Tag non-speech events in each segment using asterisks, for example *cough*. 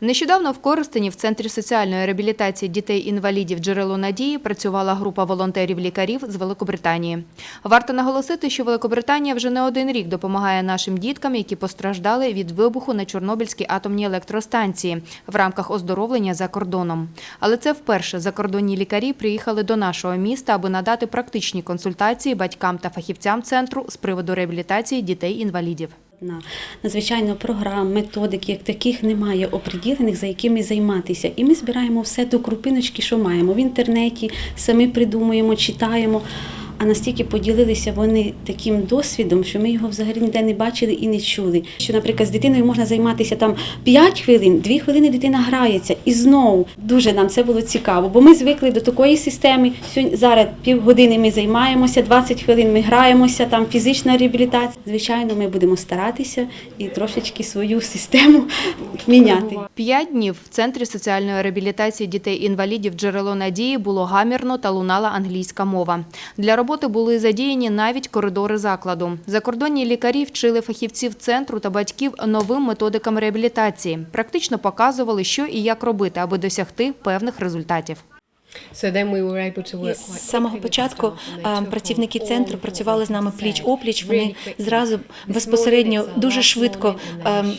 Нещодавно в Коростені в Центрі соціальної реабілітації дітей-інвалідів «Джерело надії» працювала група волонтерів-лікарів з Великобританії. Варто наголосити, що Великобританія вже не один рік допомагає нашим діткам, які постраждали від вибуху на Чорнобильській атомній електростанції в рамках оздоровлення за кордоном. Але це вперше закордонні лікарі приїхали до нашого міста, аби надати практичні консультації батькам та фахівцям центру з приводу реабілітації дітей-інвалідів. На надзвичайно програм, методик, як таких немає оприділених, за якими займатися. І ми збираємо все до крупиночки, що маємо в інтернеті, самі придумуємо, читаємо. А настільки поділилися вони таким досвідом, що ми його взагалі ніде не бачили і не чули. Що, наприклад, з дитиною можна займатися там 5 хвилин, 2 хвилини дитина грається, і знову дуже нам це було цікаво, бо ми звикли до такої системи. Сьогодні зараз півгодини ми займаємося, 20 хвилин ми граємося, там фізична реабілітація. Звичайно, ми будемо старатися і трошечки свою систему *laughs* міняти. П'ять днів в Центрі соціальної реабілітації дітей-інвалідів «Джерело надії» було гамірно та лунала англійська мова. Для роботи були задіяні навіть коридори закладу. Закордонні лікарі вчили фахівців центру та батьків новим методикам реабілітації. Практично показували, що і як робити, аби досягти певних результатів. So then we were able to work З самого початку працівники центру працювали з нами пліч опліч. Вони зразу безпосередньо дуже швидко ем,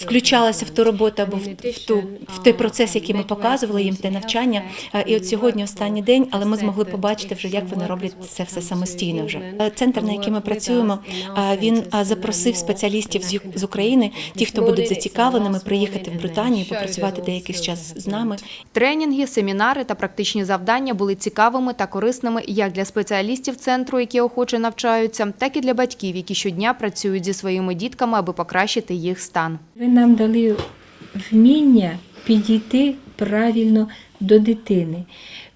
включалися в ту роботу або в, в ту в той процес, який ми показували їм, те навчання. І от сьогодні останній день, але ми змогли побачити вже, як вони роблять це все самостійно. Вже Е, центр, на який ми працюємо, він запросив спеціалістів з з України, ті, хто будуть зацікавленими, приїхати в Британію, попрацювати деякий час з нами. Тренінги, семінари та практичні завдання були цікавими та корисними як для спеціалістів центру, які охоче навчаються, так і для батьків, які щодня працюють зі своїми дітками, аби покращити їх стан. Ви нам дали вміння підійти правильно до дитини.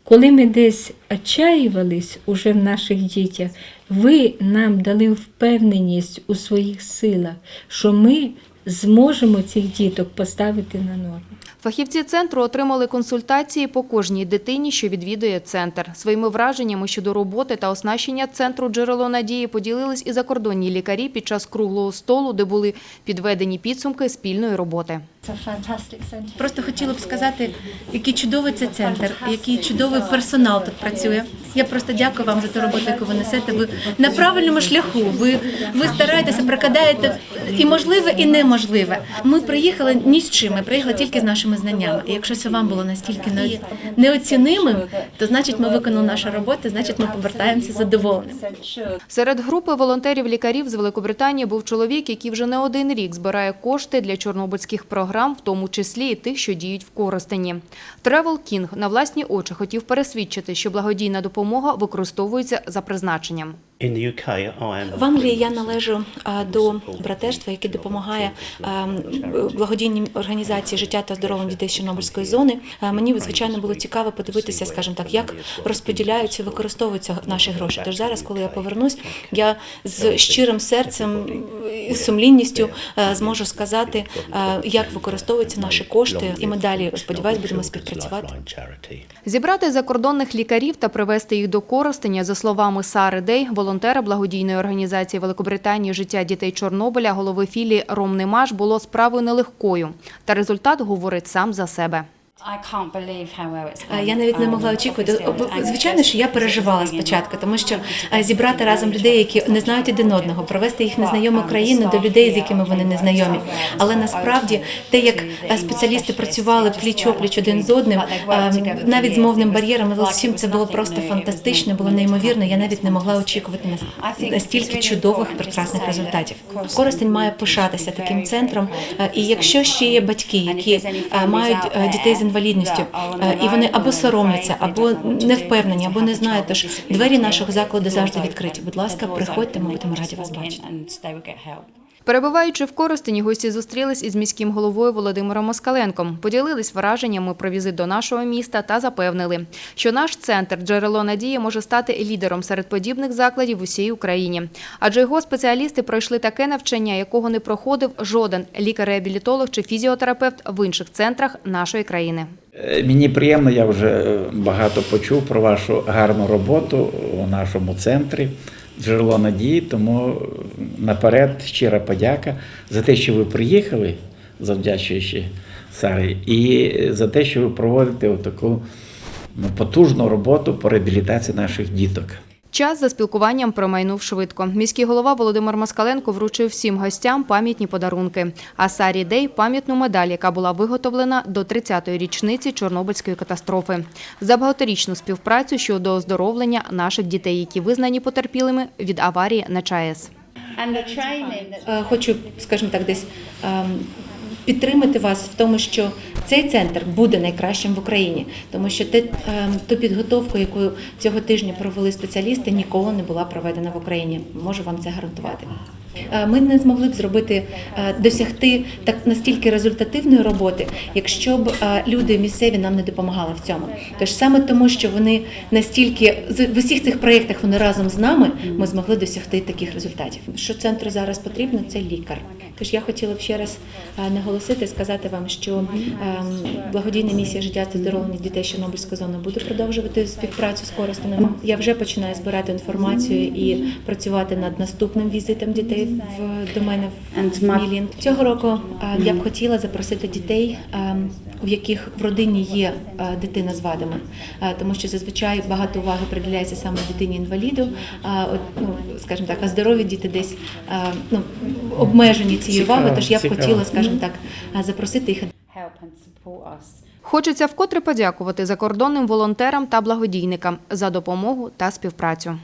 Коли ми десь отчаювались уже в наших дітях, ви нам дали впевненість у своїх силах, що ми зможемо цих діток поставити на ноги. Фахівці центру отримали консультації по кожній дитині, що відвідує центр. Своїми враженнями щодо роботи та оснащення центру «Джерело надії» поділились і закордонні лікарі під час круглого столу, де були підведені підсумки спільної роботи. Просто хотіла б сказати, який чудовий це центр, який чудовий персонал тут працює. Я просто дякую вам за ту роботу, яку ви несете. Ви на правильному шляху. Ви, ви стараєтеся, прокидаєте і можливе, і неможливе. Ми приїхали ні з чим, ми приїхали тільки з нашими знаннями. І якщо це вам було настільки не- неоцінимим, то значить ми виконали нашу роботу, значить ми повертаємося задоволеними. Серед групи волонтерів-лікарів з Великобританії був чоловік, який вже не один рік збирає кошти для чорнобильських програм, в тому числі і тих, що діють в Коростені. Тревел Кінг на власні очі хотів пересвідчити, що благодійна допомога використовується за призначенням. In the UK, I am В Англії я належу до братерства, яке допомагає благодійній організації життя та здоров'я дітей з Чорнобильської зони. Мені звичайно було цікаво подивитися, скажімо так, як розподіляються, використовуються наші гроші. Тож зараз, коли я повернусь, я з щирим серцем і сумлінністю зможу сказати, як використовуються наші кошти, і ми далі сподіваюся, будемо співпрацювати. Зібрати закордонних лікарів та привезти їх до Коростеня, за словами Сари Дей, волонтера благодійної організації Великобританії «Життя дітей Чорнобиля», голови філії Ром Немаш, було справою нелегкою. Та результат говорить сам за себе. I can't believe how well it's А. Я навіть не могла очікувати. Звичайно, що я переживала спочатку, тому що зібрати разом людей, які не знають один одного, провести їх в незнайому країну до людей, з якими вони не знайомі. Але насправді те, як спеціалісти працювали пліч опліч один з одним, навіть з мовним бар'єром, але всім це було просто фантастично, було неймовірно. Я навіть не могла очікувати нас- настільки чудових прекрасних результатів. Коростень має пишатися таким центром. е, І якщо ще є батьки, які мають дітей з інвалідністю, е, і вони або соромляться, або не впевнені, або не знають. Тож двері нашого закладу завжди відкриті. Будь ласка, приходьте, ми будемо раді вас бачити. Перебуваючи в Коростені, гості зустрілись із міським головою Володимиром Москаленком, поділились враженнями про візит до нашого міста та запевнили, що наш центр «Джерело надії» може стати лідером серед подібних закладів в усій Україні. Адже його спеціалісти пройшли таке навчання, якого не проходив жоден лікар-реабілітолог чи фізіотерапевт в інших центрах нашої країни. Е, Мені приємно, я вже багато почув про вашу гарну роботу у нашому центрі джерело надії. Тому наперед щира подяка за те, що ви приїхали завдячуючи Сарі, і за те, що ви проводите таку ну, потужну роботу по реабілітації наших діток. Час за спілкуванням промайнув швидко. Міський голова Володимир Москаленко вручив всім гостям пам'ятні подарунки. А Сарі Дей – пам'ятну медаль, яка була виготовлена до 30-ї річниці Чорнобильської катастрофи. За багаторічну співпрацю щодо оздоровлення наших дітей, які визнані потерпілими від аварії на ЧАЕС. Е, Хочу, скажімо так, десь ем, підтримати вас в тому, що цей центр буде найкращим в Україні, тому що те, ем, ту підготовку, яку цього тижня провели спеціалісти, ніколи не була проведена в Україні. Можу вам це гарантувати. Е, Ми не змогли б зробити е, досягти так настільки результативної роботи, якщо б е, люди місцеві нам не допомагали в цьому. Тож саме тому, що вони настільки в усіх цих проєктах вони разом з нами, ми змогли досягти таких результатів. Що центру зараз потрібно, це лікар. Тож я хотіла б ще раз е, наголосити, сказати вам, що ем, благодійна місія життя та здоровлення дітей Чорнобильської зони буде продовжувати співпрацю з Коростенем. Я вже починаю збирати інформацію і працювати над наступним візитом дітей в до мене в Мілін. Цього року е, я б хотіла запросити дітей, е, в яких в родині є е, дитина з вадами, Е, тому що зазвичай багато уваги приділяється саме дитині інваліду. А от, ну скажімо так, а здорові діти десь е, ну обмежені цією увагою. Тож я б хотіла, скажімо так, запросити їх. Хочеться вкотре подякувати закордонним волонтерам та благодійникам за допомогу та співпрацю.